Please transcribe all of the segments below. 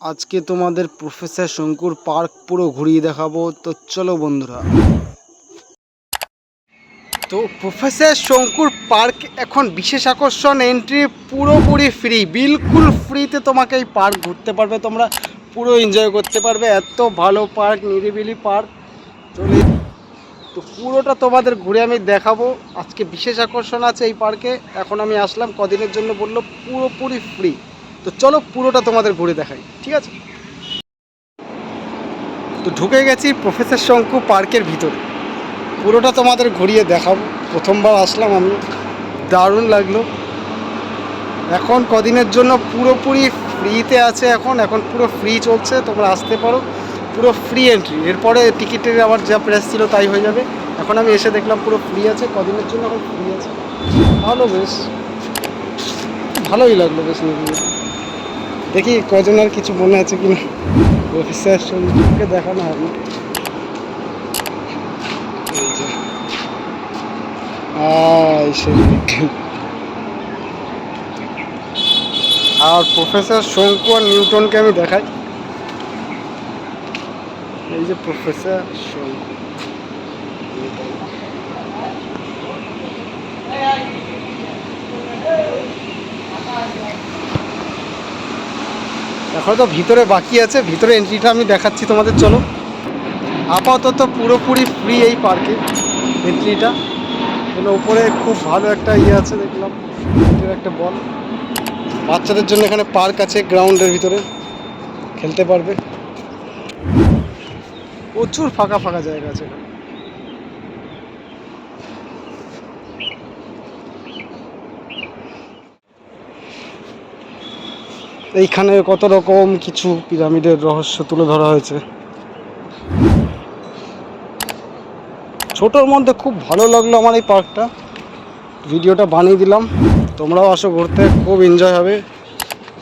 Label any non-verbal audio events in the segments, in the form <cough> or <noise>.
আজকে তোমাদের প্রফেসর শঙ্কুর পার্ক পুরো ঘুরিয়ে দেখাবো। তো চলো বন্ধুরা। তো প্রফেসর শঙ্কুর পার্ক এখন বিশেষ আকর্ষণ এন্ট্রি পুরোপুরি ফ্রি বিলকুল ফ্রিতে তোমাকে এই পার্ক ঘুরতে পারবে। তোমরা পুরো এনজয় করতে পারবে। এত ভালো পার্ক, নিরিবিলি পার্ক। চলে তো পুরোটা তোমাদের ঘুরে আমি দেখাবো। আজকে বিশেষ আকর্ষণ আছে এই পার্কে। এখন আমি আসলাম, কদিনের জন্য বলল পুরোপুরি ফ্রি তো চলো পুরোটা তোমাদের ঘুরে দেখাই, ঠিক আছে? তো ঢুকে গেছি প্রফেসর শঙ্কু পার্কের ভিতরে। পুরোটা তোমাদের ঘুরিয়ে দেখাবো। প্রথমবার আসলাম আমি। দারুণ লাগল। এখন কদিনের জন্য পুরোপুরি ফ্রিতে আছে এখন। এখন পুরো ফ্রি চলছে, তোমরা আসতে পারো। পুরো ফ্রি এন্ট্রি। এরপরে টিকিটের আবার যা প্রাইস ছিল তাই হয়ে যাবে। এখন আমি এসে দেখলাম পুরো ফ্রি আছে, কদিনের জন্য এখন ফ্রি আছে। ভালো বেশ। ভালোই লাগল বেশ নিরিবিলি। দেখি কজন আর কিছু মনে আছে কিনা। অফিসার সঙ্গে দেখানো হবে। আর প্রফেসর শঙ্কু আর নিউটনকে আমি দেখাই। এই যে প্রফেসর শঙ্কু। নিউটন। এখন তো ভিতরে বাকি আছে, ভিতরে এন্ট্রিটা আমি দেখাচ্ছি তোমাদের, চলো। আপাতত পুরোপুরি ফ্রি এই পার্কে এন্ট্রিটা এখানে উপরে খুব ভালো একটা ইয়ে আছে, দেখলাম। ভিতরে একটা বল। বাচ্চাদের জন্য এখানে পার্ক আছে গ্রাউন্ডের ভিতরে। খেলতে পারবে। প্রচুর ফাঁকা ফাঁকা জায়গা আছে এখানে। এইখানে কত রকম কিছু পিরামিডের রহস্য তুলে ধরা হয়েছে? ছোটোর মধ্যে খুব ভালো লাগল আমার এই পার্কটা। ভিডিওটা বানিয়ে দিলাম। তোমরাও আসো ঘুরতে, খুব এনজয় হবে।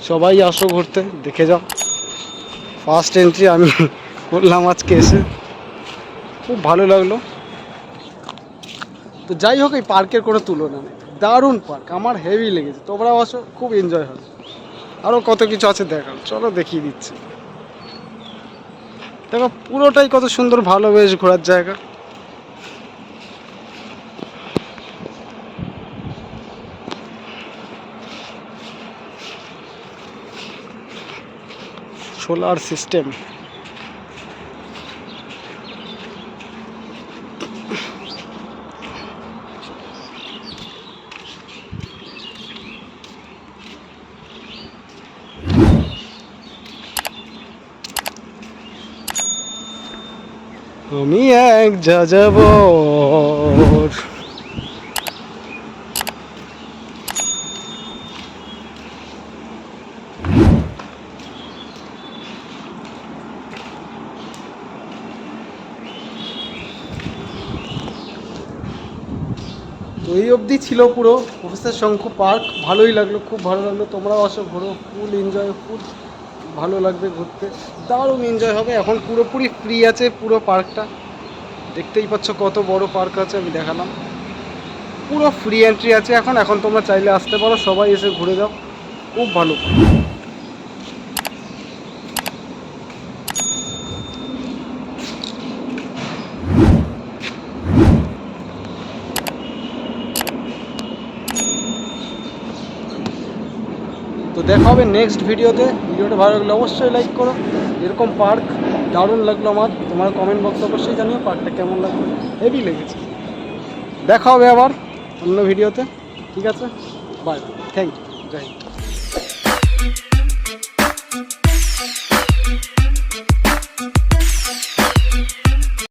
সবাই আসো ঘুরতে, দেখে যাও। ফার্স্ট এন্ট্রি আমি <laughs> করলাম আজকে এসে। খুব ভালো লাগল। তো যাই হোক, এই পার্কের কোনো তুলনা নেই। দারুণ পার্ক, আমার হেভি লেগেছে। তোমরাও আসো, খুব এনজয় হবে। আরও কত কিছু আছে দেখার। চলো দেখিয়ে দিচ্ছি। দেখো, পুরোটাই কত সুন্দর ভালো বেশ ঘোরার জায়গা। Solar system. আমি এক যাযাবর। তো এই অবধি ছিল পুরো প্রফেসর শঙ্কু পার্ক। ভালোই লাগল, খুব ভালো লাগল। তোমরাও আসো, ঘোরো, ফুল এনজয় ফুল ভালো লাগবে ঘুরতে। দারুণ এনজয় হবে। এখন পুরোপুরি ফ্রি আছে পুরো পার্কটা দেখতেই পাচ্ছ কত বড় পার্ক আছে, আমি দেখালাম। পুরো ফ্রি এন্ট্রি আছে। এখন এখন তোমরা চাইলে আসতে পারো। সবাই এসে ঘুরে যাও। খুব ভালো। তো দেখা হবে নেক্সট ভিডিওতে ভিডিওটা ভালো লাগলে অবশ্যই লাইক করো। এরকম পার্ক দারুণ লাগল আমার। তোমার কমেন্ট বক্স অবশ্যই জানিও পার্কটা কেমন লাগল। হেভি লেগেছে। দেখা হবে আবার অন্য ভিডিওতে ঠিক আছে? Bye thank you Joy